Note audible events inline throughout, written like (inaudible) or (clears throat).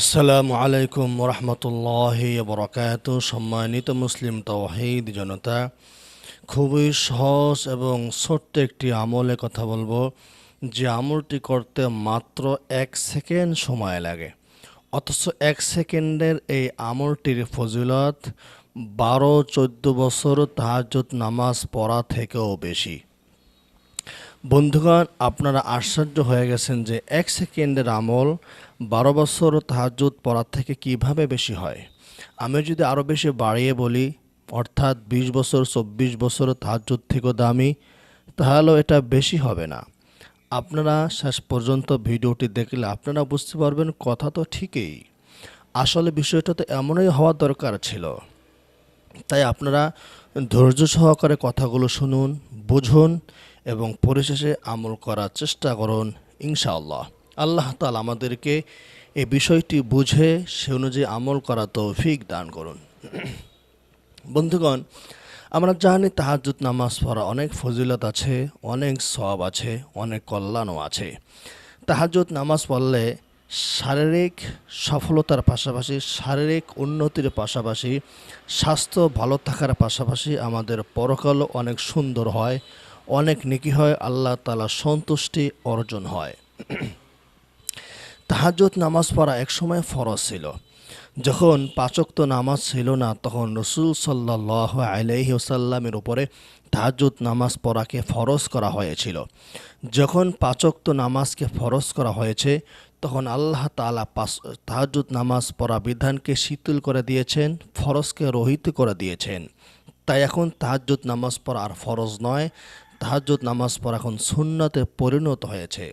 আসসালামু আলাইকুম রহমতুল্লাহ বরকাত সম্মানিত মুসলিম তৌহিদ জনতা, খুবই সহজ এবং ছোট্ট একটি আমলে কথা বলব, যে আমলটি করতে মাত্র এক সেকেন্ড সময় লাগে। অথচ এক সেকেন্ডের এই আমলটির ফজিলত বারো চোদ্দ বছর তাহাজ্জুদ নামাজ পড়া থেকেও বেশি। বন্ধুগণ, আপনারা আশ্চর্য হয়ে গেছেন যে এক সেকেন্ডের আমল বারো বছর তাহাজুদ পড়ার থেকে কীভাবে বেশি হয়। আমি যদি আরও বেশি বাড়িয়ে বলি, অর্থাৎ বিশ বছর, চব্বিশ বছর তাহাজুদ থেকেও দামি, তাহলেও এটা বেশি হবে না। আপনারা শেষ পর্যন্ত ভিডিওটি দেখলে আপনারা বুঝতে পারবেন কথা তো ঠিকই। আসলে বিষয়টা তো এমনই হওয়া দরকার ছিল। তাই আপনারা ধৈর্য সহকারে কথাগুলো শুনুন, বুঝুন এবং পরিশেষে আমল করার চেষ্টা করুন, ইনশাআল্লাহ। আল্লাহ তালা আমাদেরকে এই বিষয়টি বুঝে, সে অনুযায়ী আমল করা তৌফিক দান করুন। বন্ধুগণ, আমরা জানি তাহাজুদ নামাজ পড়া অনেক ফজিলত আছে, অনেক সব আছে, অনেক কল্যাণও আছে। তাহাজুদ নামাজ পড়লে শারীরিক সফলতার পাশাপাশি, শারীরিক উন্নতির পাশাপাশি, স্বাস্থ্য ভালো থাকার পাশাপাশি আমাদের পরকালও অনেক সুন্দর হয় অনেক নেকি হয়, আল্লাহ তালা সন্তুষ্টি অর্জন হয়। তাহাজুদ নামাজ পড়া একসময় ফরজ ছিল। যখন পাচক্ত নামাজ ছিল না, তখন রসুল সাল্লাহ আলহি ওসাল্লামের উপরে তাহাজুদ নামাজ পড়াকে ফরজ করা হয়েছিল। যখন পাচক্ত নামাজকে ফরজ করা হয়েছে, তখন আল্লাহ তালা পাস তাহাজুদ নামাজ পড়া বিধানকে শীতল করে দিয়েছেন, ফরজকে রহিত করে দিয়েছেন। তাই এখন তাহাজুদ নামাজ পড়া আর ফরজ নয় তাহাজুদ নামাজ পড়া এখন সুন্নতে পরিণত হয়েছে।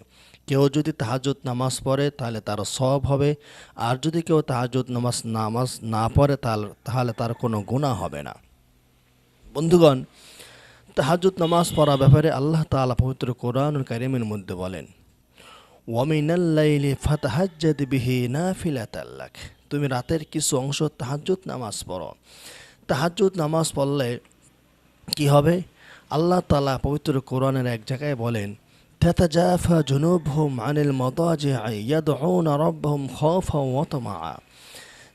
কেউ যদি তাহাজুদ নামাজ পড়ে, তাহলে তার সব হবে। আর যদি কেউ তাহাজুদ নামাজ নামাজ না পড়ে তাহলে তার কোনো গুণা হবে না। বন্ধুগণ তাহাজুদ নামাজ পড়া ব্যাপারে আল্লাহ তালা পবিত্র কোরআন কারিমের মধ্যে বলেন ওয়ামিনাল্লাইলি ফাতাহাজ্জাদ বিহি নাফিলাতাল্লাক তুমি রাতের কিছু অংশ তাহাজুদ নামাজ পড়ো। তাহাজুদ নামাজ পড়লে কি হবে? আল্লাহ তালা পবিত্র কোরআনের এক জায়গায় বলেন, তেতাজাফা জুনুবহুম আনিল মদাজে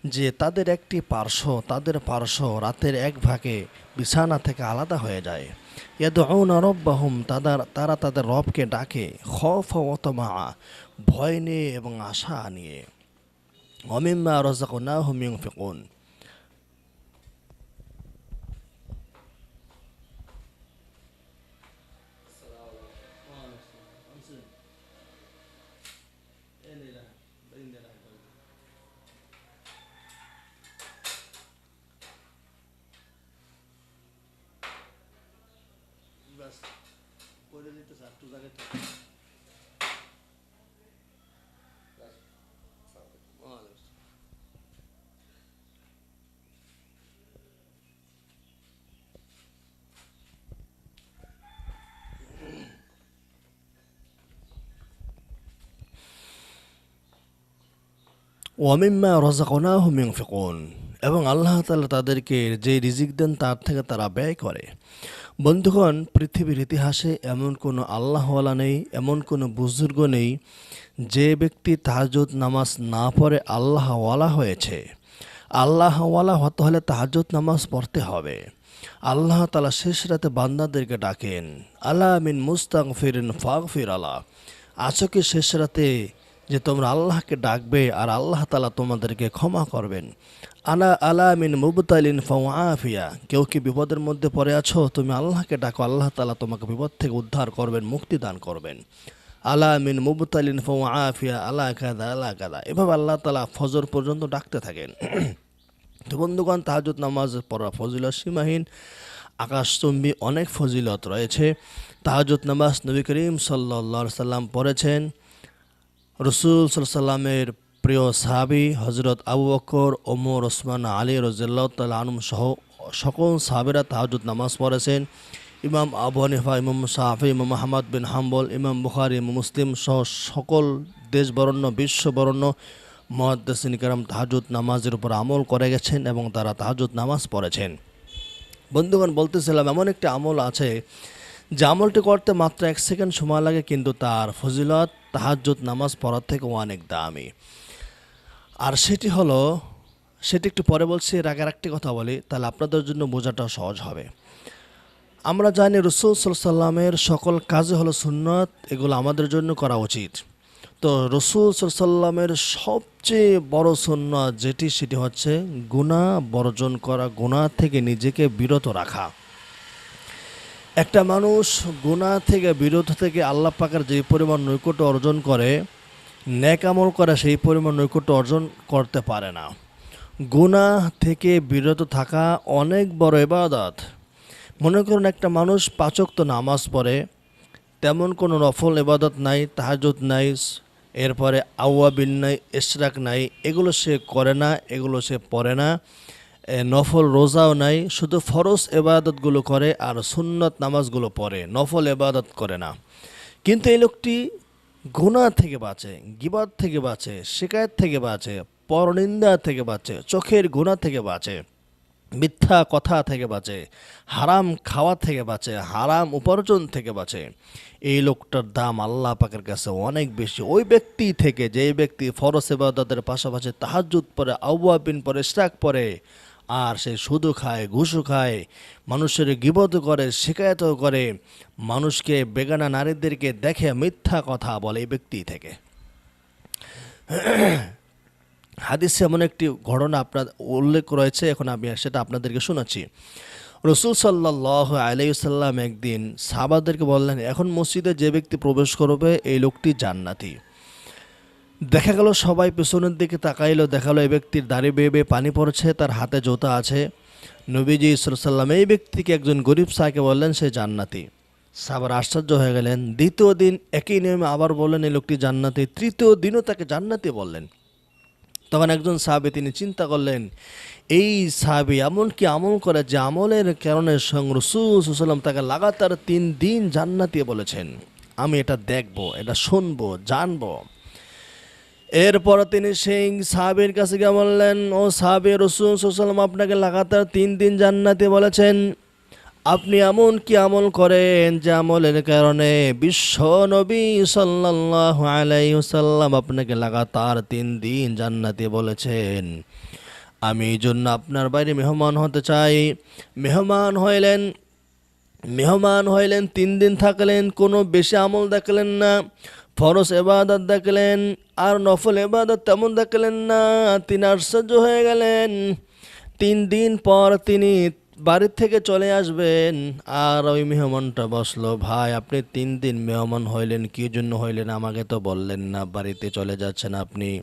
যে তাদের একটি পার্শ্ব, তাদের পার্শ্ব রাতের এক ভাগে বিছানা থেকে আলাদা হয়ে যায়। ইয়াদউন রব্বাহুম, তাদের, তারা তাদের রবকে ডাকে খফা ওয়া তামাআ। ভয় নিয়ে এবং আশা নিয়ে। অমিম্মা রজাকুনাহুম ফেকুন ওয়ামিম্মা রজাকনাহুম ইউনফিকুন এবং আল্লাহ তালা তাদেরকে যে রিজিক দেন তার থেকে তারা ব্যয় করে। বন্ধুগণ, পৃথিবীর ইতিহাসে এমন কোনো আল্লাহওয়ালা নেই, এমন কোনো বুজুর্গ নেই, যে ব্যক্তি তাহাজুদ নামাজ না পড়ে আল্লাহওয়ালা হয়েছে। আল্লাহওয়ালা হতে হলে তাহাজুদ নামাজ পড়তে হবে। আল্লাহ তালা শেষ রাতে বান্দাদেরকে ডাকেন আল্লাহ মিন মুস্তাক ফিরিন ফাগ ফির আলা। আছো কি শেষ রাতে যে তোমরা আল্লাহকে ডাকবে আর আল্লাহ তালা তোমাদেরকে ক্ষমা করবেন। আলা আলা মিন মুবতালিন আফিয়া কেউ কি বিপদের মধ্যে পড়ে আছো? তুমি আল্লাহকে ডাকো, আল্লাহ তালা তোমাকে বিপদ থেকে উদ্ধার করবেন, মুক্তি দান করবেন। আলা মিন মুবতালিন আফিয়া আলা কাদা আলা কাদা এভাবে আল্লাহ তালা ফজর পর্যন্ত ডাকতে থাকেন। (clears throat) তো বন্ধুগণ, তাহাজুদ নামাজ পড়া ফজিলত সীমাহীন। আকাশচুম্বী অনেক ফজিলত রয়েছে। তাহাজুদ নামাজ নবী করিম সাল্লা সাল্লাম পড়েছেন। রসুল সাল্লামের প্রিয় সাহাবি হজরত আবু বকর, ওমর, ওসমান, আলী রজিল্লাহ আনুম সহ সকল সাহাবিরা তাহাজুদ নামাজ পড়েছেন। ইমাম আবু হানিফা, ইমাম সাহাফি ইমাম আহমদ বিন হাম্বল, ইমাম বুখারি মুসলিম সহ সকল দেশ বরণ্য বিশ্ব বরণ্য মহাদ্দেসিন কারাম তাহাজুদ নামাজের উপর আমল করে গেছেন এবং তারা তাহাজুদ নামাজ পড়েছেন। বন্ধুগণ, বলতেছিলাম, এমন একটি আমল আছে যে আমলটি করতে মাত্র এক সেকেন্ড সময় লাগে, কিন্তু তার ফজিলত তাহাজ্জুদ নামাজ পড়ার থেকে অনেক দামি। আর সেটি হলো, সেটি একটু পরে বলছি, এর আগে একটি কথা বলি, তাহলে আপনাদের জন্য বোঝাটা সহজ হবে। আমরা জানি রসুল সাল্লামের সকল কাজে হলো সুন্নত, এগুলো আমাদের জন্য করা উচিত। তো রসুল সাল্লামের সবচেয়ে বড় সুন্নত যেটি, সেটি হচ্ছে গুণা বর্জন করা গুণা থেকে নিজেকে বিরত রাখা। একটা মানুষ গুণা থেকে বিরত থেকে আল্লাহ পাকের যে পরিমাণ নৈকট্য অর্জন করে, ন্যাক আমল করে সেই পরিমাণ নৈকট্য অর্জন করতে পারে না। গুণা থেকে বিরত থাকা অনেক বড় এবাদত মনে করুন একটা মানুষ পাচক তো নামাজ পড়ে, তেমন কোনো নফল এবাদত নাই তাহাজুদ নাই, এরপরে আউয়াবিন নাই, ইশরাক নাই, এগুলো সে করে না, এগুলো সে পড়ে না। নফল রোজাও নাই, শুধু ফরজ এবাদতগুলো করে আর সুন্নত নামাজগুলো পড়ে, নফল এবাদত করে না। কিন্তু এই লোকটি গুনাহ থেকে বাঁচে গিবাদ থেকে বাঁচে, শিকায়ত থেকে বাঁচে, পরনিন্দা থেকে বাঁচে, চোখের গুণা থেকে বাঁচে, মিথ্যা কথা থেকে বাঁচে, হারাম খাওয়া থেকে বাঁচে, হারাম উপার্জন থেকে বাঁচে। এই লোকটার দাম আল্লাহ পাকের কাছে অনেক বেশি। ওই ব্যক্তি থেকে যে ব্যক্তি ফরস এবাদতের পাশাপাশি তাহাজুদ পরে, আউয়াবিন পরে স্ট্রাক পরে আর সে সুদু খায় ঘুষু খায়, মানুষের গিবত করে, শিকায়তও করে, মানুষকে বেগানা নারীদেরকে দেখে মিথ্যা কথা বলে এই ব্যক্তি থেকে। হাদিসে এমন একটি ঘটনা আপনার উল্লেখ রয়েছে, এখন আমি সেটা আপনাদেরকে শোনাচ্ছি। রসুল সাল্লাহ আলাইসাল্লাম একদিন সাহাবাদেরকে বললেন, এখন মসজিদে যে ব্যক্তি প্রবেশ করবে, এই লোকটি জান্নাতি। দেখা গেল, সবাই পেছনের দিকে তাকাইলো, দেখাল এই ব্যক্তির দাড়ি বেয়ে বেয়ে পানি পড়ছে, তার হাতে জোতা আছে। নবীজি সাল্লাম এই ব্যক্তিকে একজন গরিব সাহাকে বললেন, সে জান্নাতি। সাবার আশ্চর্য হয়ে গেলেন। দ্বিতীয় দিন একই নিয়মে আবার বললেন, এই লোকটি জান্নাতি। তৃতীয় দিনও তাকে জান্নাতি বললেন। তখন একজন সাহাবি তিনি চিন্তা করলেন, এই সাহাবি এমন কি আমল করে যে আমলের কারণে সঙ্গ রসুলাম তাকে লাগাতার তিন দিন জান্নাতি বলেছেন? আমি এটা দেখব, এটা শুনব, জানব। এরপর তিনি সেই সাহাবের কাছে গিয়ে বললেন, ও সাহাবে, রসুল সাল্লাম আপনাকে লাগাতার তিন দিন জান্নাতে বলেছেন। আপনি এমন কি আমল করেন যে আমলের কারণে বিশ্ব নবী সাল্লাহ আলাইসাল্লাম আপনাকে লাগাতার তিন দিন জান্নাতে বলেছেন। আমি এই জন্য আপনার বাইরে মেহমান হতে চাই। মেহমান হইলেন মেহমান হইলেন, তিন দিন থাকলেন, কোনো বেশি আমল দেখলেন না। ফরস এবাদত দেখলেন আর নফল এবাদত তেমন দেখলেন না, তিনি আশ্চর্য হয়ে গেলেন। তিন দিন পর তিনি বাড়ির থেকে চলে আসবেন, আর ওই মেহমানটা বসল, ভাই, আপনি তিন দিন মেহমান হইলেন, কি জন্য হইলেন? আমাকে তো বললেন না, বাড়িতে চলে যাচ্ছেন আপনি।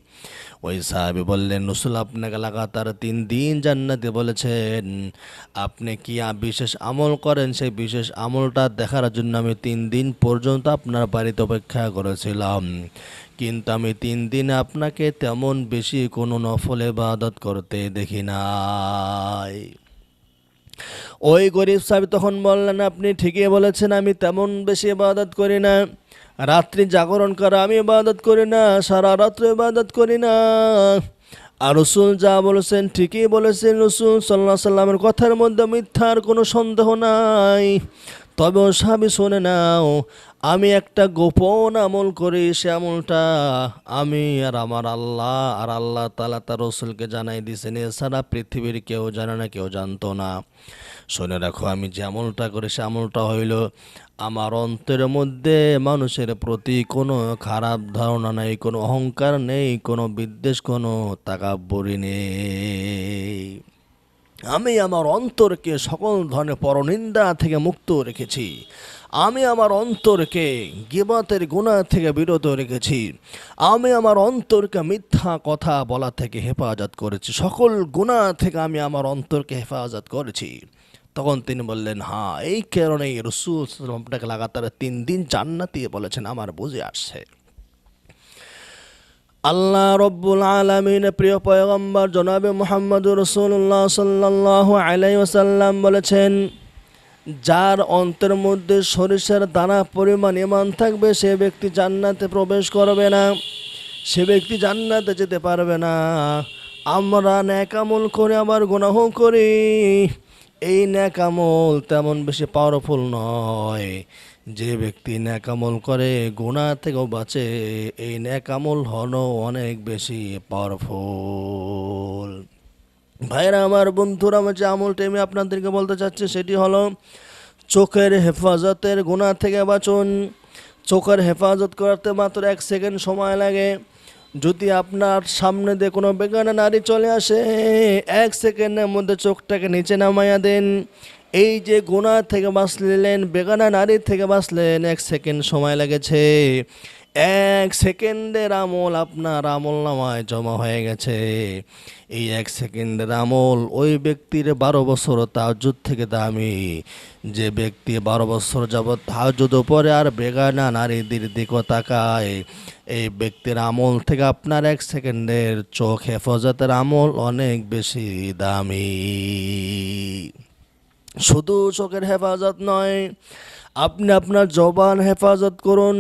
ওই সাহেব বললেন, রসুল আপনাকে লাগাতার তিন দিন জান্নাতে বলেছেন। আপনি কি বিশেষ আমল করেন? সেই বিশেষ আমলটা দেখার জন্য আমি তিন দিন পর্যন্ত আপনার বাড়িতে অপেক্ষা করেছিলাম। কিন্তু আমি তিন দিন আপনাকে তেমন বেশি কোনো নফল ইবাদত করতে দেখি নাই। ওই গরিব সাহেব তখন বললেন, আপনি ঠিকই বলেছেন, আমি তেমন বেশি ইবাদত করি না। রাত্রি জাগরণ করা আমি ইবাদত করি না, সারা রাত্র ইবাদত করি না। আর রসুল যা বলেছেন, ঠিকই বলেছেন রসুল। সাল্লাহ সাল্লামের কথার মধ্যে মিথ্যার কোনো সন্দেহ নাই। তবে সাহাবি শোনে নাও, আমি একটা গোপন আমল করি সে আমলটা আমি আর আমার আল্লাহ আর আল্লাহ তালা তার রসুলকে জানাই দিয়েছেন। এছাড়া পৃথিবীর কেউ জানে না, কেউ জানতো না। শুনে রাখো, আমি যে আমলটা করি সে আমলটা হইল আমার অন্তরের মধ্যে মানুষের প্রতি কোনো খারাপ ধারণা নেই, কোনো অহংকার নেই, কোনো বিদ্বেষ, কোনো তাকাব্বরি নেই। আমি আমার অন্তরকে সকল ধরনের পরনিন্দা থেকে মুক্ত রেখেছি। আমি আমার অন্তরকে গিবাতের গুণা থেকে বিরত রেখেছি। আমি আমার অন্তরকে মিথ্যা কথা বলা থেকে হেফাজত করেছি। সকল গুণা থেকে আমি আমার অন্তরকে হেফাজত করেছি। তখন তিনি বললেন হ্যাঁ এই কারণেই রসুল আপনাকে লাগাতার তিন দিন জান্নাতি বলেছেন, আমার বুঝে আসছে। আল্লাহ রব্বুল আলমিন প্রিয় পয়গম্বর জনাবে মোহাম্মদ রসুল্লাহ সাল্লাহ আলাই ওসাল্লাম বলেছেন, যার অন্তের মধ্যে সরিষার দানা পরিমাণ ইমান থাকবে, সে ব্যক্তি জান্নাতে প্রবেশ করবে না। সে ব্যক্তি জান্নাতে যেতে পারবে না। আমরা ন্যাকামল করে, আবার গুনাহ করি। এই ন্যাকামল তেমন বেশি পাওয়ারফুল নয়। যে ব্যক্তি ন্যাকামল করে গুণা থেকেও বাঁচে, এই ন্যাকামল হলো অনেক বেশি পাওয়ারফুল ভাইরা, আমার বন্ধুরা আমার যে আমলটা আমি আপনাদেরকে বলতে চাচ্ছি, সেটি হলো চোখের হেফাজতের গুণা থেকে বাঁচুন। চোখের হেফাজত করতে মাত্র এক সেকেন্ড সময় লাগে। যদি আপনার সামনে দিয়ে কোনো বেগানা নারী চলে আসে, এক সেকেন্ডের মধ্যে চোখটাকে নিচে নামাইয়া দেন। এই যে গোনা থেকে বাঁচলেন, বেগানা নারী থেকে বাঁচলেন, এক সেকেন্ড সময় লেগেছে। এক সেকেন্ডের আমল আপনার আমল নামায় জমা হয়ে গেছে। এই এক সেকেন্ডের আমল ওই ব্যক্তির বারো বছর তাহাজুদ থেকে দামি। যে ব্যক্তি বারো বছর যাবৎ তাহাজুদ পরে আর বেগানা নারীদের দিকে তাকায়। এই ব্যক্তির আমল থেকে আপনার এক সেকেন্ডের চোখ হেফাজতের আমল অনেক বেশি দামি। শুধু চোখের হেফাজত নয়, আপনি আপনার জবান হেফাজত করুন।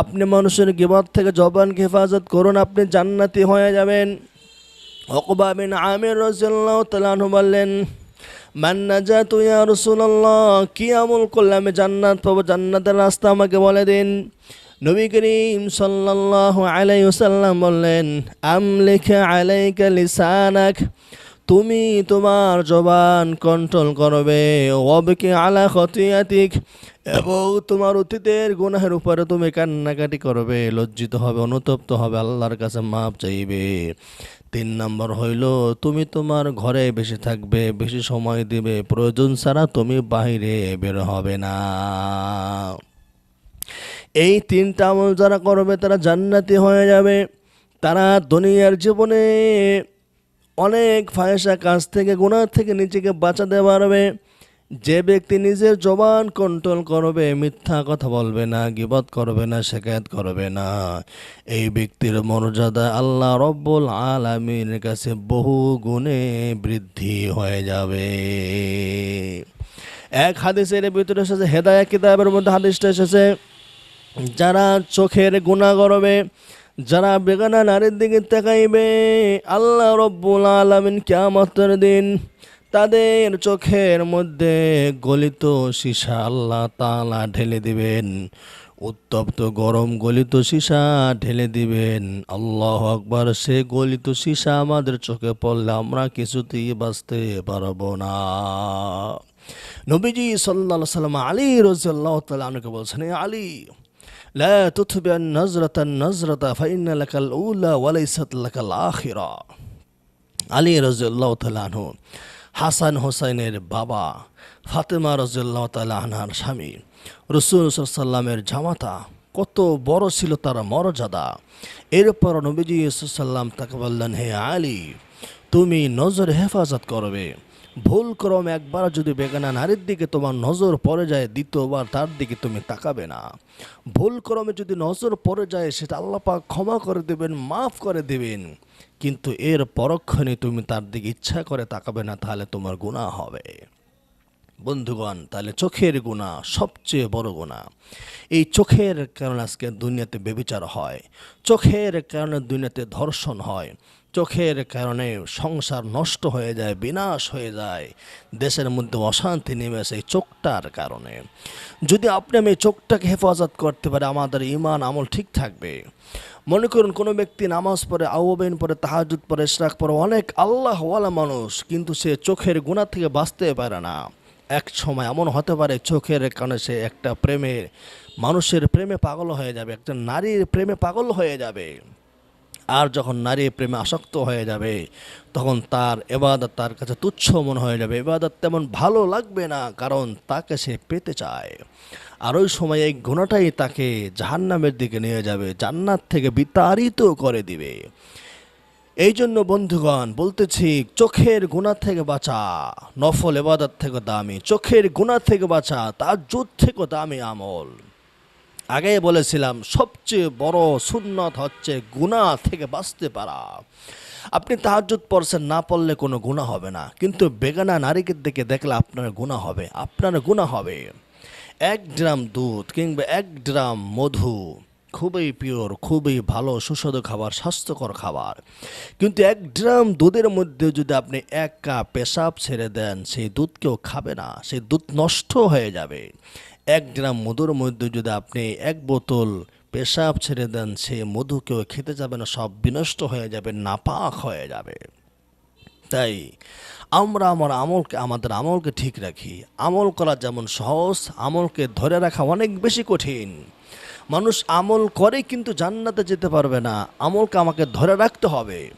আপনি মানুষের গিবত থেকে জবানকে হেফাজত করুন, আপনি জান্নাতি হয়ে যাবেন। অকবা বিন আমির রাদিয়াল্লাহু তাআলা আনহু বললেন, মান নাজাতু ইয়া রাসূলুল্লাহ, কি আমল করলে আমি জান্নাত পাবো? জান্নাতের রাস্তা আমাকে বলে দিন। নবী করিম আলাইহি ওয়াসাল্লাম বললেন, আমলিকা আলাইকা লিসানাক। তুমি তোমার জবান কন্ট্রোল করবে। ওয়াবকি আলা খতিয়াতিক। এবং তোমার অতীতের গুনাহের উপরে তুমি কান্নাকাটি করবে। লজ্জিত হবে, অনুতপ্ত হবে, আল্লাহর কাছে মাপ চাইবে। তিন নম্বর হইল, তুমি তোমার ঘরে বেশি থাকবে, বেশি সময় দিবে। প্রয়োজন ছাড়া তুমি বাইরে বের হবে না। এই তিনটা আমল যারা করবে, তারা জান্নাতি হয়ে যাবে। তারা দুনিয়ার জীবনে অনেক ফায়সা কাজ থেকে গুণার থেকে নিজেকে বাঁচাতে পারবে। যে ব্যক্তি নিজের জবান কন্ট্রোল করবে, মিথ্যা কথা বলবে না, গিবত করবে না শেখায়ত করবে না। এই ব্যক্তির মর্যাদা আল্লাহ রব্বুল আলামিনের কাছে বহু গুণে বৃদ্ধি হয়ে যাবে। এক হাদিসের ভিতরে এসেছে হেদায়া কিতাবের মধ্যে হাদিসটা এসেছে, যারা চোখের গুণা করবে যারা বেগানা নারীর দিকে তাকাইবে, আল্লাহ রব্বুল আলমিন কেমতের দিন তাদের চোখের মধ্যে গলিত সীসা আল্লাহ তালা ঢেলে দিবেন। উত্তপ্ত গরম গলিত সীসা ঢেলে দিবেন। আল্লাহ আকবার, সে গলিত সীসা আমাদের চোখে পড়লে আমরা কিছুতেই বাঁচতে পারব না। নবীজি সাল্লাহ সাল্লাম আলী রোজাল্লাহ তালা আমাকে বলছেন, "এ আলী লা তুথবিআন নজরাতান নজরাতা ফাইন্না লাকাল উলা ওয়ালাইসাত লাকাল আখিরা আলী রাজিয়াল্লাহ তাআলাহু হাসান হোসাইনের বাবা ফাতেমা রাজিয়াল্লাহ তাআলা স্বামী রসুল সাল্লামের জামাতা কত বড় ছিল তার মর্যাদা। এরপর নবীজি সাল্লাম তাকে বললেন, হে আলী, তুমি নজর হেফাজত করবে। ভুল ক্রম একবার যদি বেগানা নারীর দিকে তোমার নজর পড়ে যায়, দ্বিতীয়বার তার দিকে তুমি তাকাবে না। ভুল ক্রমে যদি নজর পড়ে যায়, সেটা আল্লাপাক ক্ষমা করে দেবেন, মাফ করে দেবেন। কিন্তু এর পরক্ষণে তুমি তার দিকে ইচ্ছা করে তাকাবে না, তাহলে তোমার গুণা হবে। বন্ধুগণ, তাহলে চোখের গুণা সবচেয়ে বড় গুণা এই চোখের কারণে আজকে দুনিয়াতে বেবিচার হয়। চোখের কারণে দুনিয়াতে ধর্ষণ হয়। চোখের কারণে সংসার নষ্ট হয়ে যায়, বিনাশ হয়ে যায়, দেশের মধ্যে অশান্তি নেমে আসে চোখটার কারণে। যদি আপনি আমি চোখটাকে হেফাজত করতে পারে, আমাদের ইমান আমল ঠিক থাকবে। মনে করুন, কোনো ব্যক্তি নামাজ পড়ে আউবেন পরে তাহাজুদ পরে ইশরাক পরে অনেক আল্লাহওয়ালা মানুষ কিন্তু সে চোখের গুণা থেকে বাঁচতে পারে না। এক সময় এমন হতে পারে, চোখের কারণে সে একটা প্রেমে মানুষের প্রেমে পাগল হয়ে যাবে, একটা নারীর প্রেমে পাগল হয়ে যাবে। আর যখন নারী প্রেমে আসক্ত হয়ে যাবে, তখন তার এবাদত তার কাছে তুচ্ছ মনে হয়ে যাবে। এবাদত তেমন ভালো লাগবে না, কারণ তাকে সে পেতে চায়। আর ওই সময় এই গুণাটাই তাকে জাহান্নামের দিকে নিয়ে যাবে, জান্নাত থেকে বিতাড়িত করে দিবে। এই জন্য বন্ধুগণ, বলতেছি, চোখের গুণা থেকে বাঁচা, নফল এবাদত থেকে দামি। চোখের গুণা থেকে বাঁচা, তার যুদ্ধ থেকে দামি আমল। আগে বলেছিলাম, সবচেয়ে বড় সুন্নত হচ্ছে গুণা থেকে বাঁচতে পারা। আপনি তাহাজুদ পড়ছেন, না পড়লে কোনো গুণা হবে না। কিন্তু বেগানা নারীকে দিকে দেখলে আপনার গুণা হবে, আপনার গুণা হবে। এক ড্রাম দুধ কিংবা এক ড্রাম মধু, খুবই পিওর, খুবই ভালো, সুস্বাদু খাবার, স্বাস্থ্যকর খাবার। কিন্তু এক ড্রাম দুধের মধ্যে যদি আপনি এক কাপ পেশাব ছেড়ে দেন, সেই দুধ কেউ খাবে না, সেই দুধ নষ্ট হয়ে যাবে। এক গ্রাম মধুর মধ্যে যদি আপনি এক বোতল পেশাব ছেড়ে দেন, সে মধু কেউ খেতে যাবে না, সব বিনষ্ট হয়ে যাবে, নাপাক হয়ে যাবে। তাই আমরা আমার আমলকে, আমাদের আমলকে ঠিক রাখি। আমল করা যেমন সহজ, আমলকে ধরে রাখা অনেক বেশি কঠিন। মানুষ আমল করে কিন্তু জান্নাতে যেতে পারবে না। আমলকে আমাকে ধরে রাখতে হবে।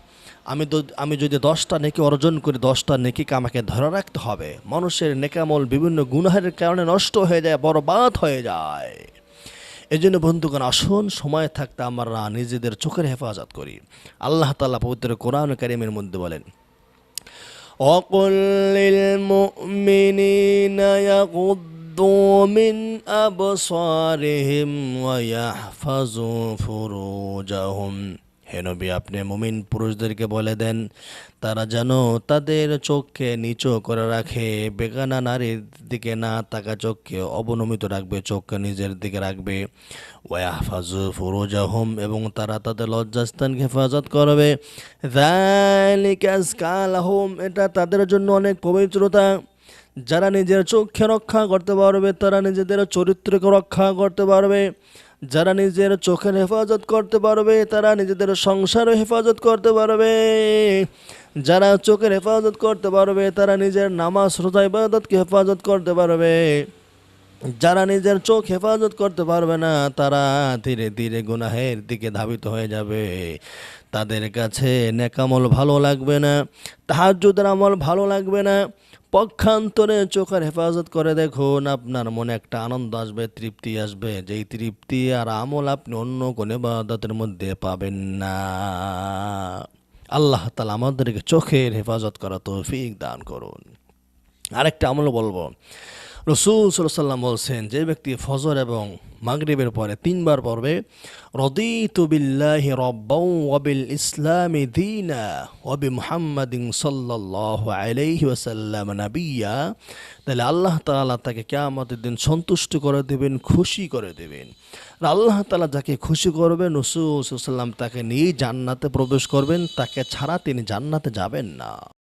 আমি তো আমি যদি দশটা নেকি অর্জন করি দশটা নেকিকে আমাকে ধরে রাখতে হবে মানুষের নেকামল বিভিন্ন গুনাহের কারণে নষ্ট হয়ে যায় বরবাদ হয়ে যায় এই জন্য বন্ধুগণ আসুন সময় থাকতে আমরা নিজেদের চোখের হেফাজত করি আল্লাহ তালা পবিত্র কোরআন কারিমের মধ্যে বলেন وقل للمؤمنين يغضوا من أبصارهم ويحفظوا فروجهم হে নবী, আপনি মুমিন পুরুষদেরকে বলে দেন, তারা যেন তাদের চোখকে নিচু করে রাখে, বেগানা নারীর দিকে না তাকা, চোখকে অবনমিত রাখবে, চোখকে নিজের দিকে রাখবে। ওয়াহফাজু ফুরুজাহুম, এবং তারা তাদের লজ্জাস্থানকে হেফাজত করবে। কালাহুম এটা তাদের জন্য অনেক পবিত্রতা। যারা নিজের চোখকে রক্ষা করতে পারবে, তারা নিজেদের চরিত্রকে রক্ষা করতে পারবে। যারা নিজের চোখের হেফাজত করতে পারবে, তারা নিজেদের সংসারও হেফাজত করতে পারবে। যারা চোখের হেফাজত করতে পারবে, তারা নিজের নামাজ, রোজা, ইবাদতকে হেফাজত করতে পারবে। যারা নিজের চোখ হেফাজত করতে পারবে না, তারা ধীরে ধীরে গুনাহের দিকে ধাবিত হয়ে যাবে। তাদের কাছে নেকামল ভালো লাগবে না, তাহাজ্জুদের আমল ভালো লাগবে না পক্ষান্তরে চোখের হেফাজত করে দেখুন, আপনার মনে একটা আনন্দ আসবে, তৃপ্তি আসবে। যেই তৃপ্তি আর আমল আপনি অন্য কোনো বাদাতের মধ্যে পাবেন না। আল্লাহ তালা আমাদেরকে চোখের হেফাজত করা তৌফিক দান করুন। আরেকটা আমল বলব। রসুল সাল্লাম বলছেন, যে ব্যক্তি ফজর এবং মাগরিবের পরে তিনবার পড়বে, রদিতু বিল্লাহি রব্বাউ ওয়াবিল ইসলামি দীনা ওয়াবি মুহাম্মাদিন সাল্লাল্লাহু আলাইহি নাবিয়্যা তাহলে আল্লাহ তাআলা তাকে কিয়ামতের দিন সন্তুষ্ট করে দেবেন, খুশি করে দেবেন। আল্লাহ তালা যাকে খুশি করবেন, রসুল সাল্লাম তাকে নিয়েই জান্নাতে প্রবেশ করবেন, তাকে ছাড়া তিনি জান্নাতে যাবেন না।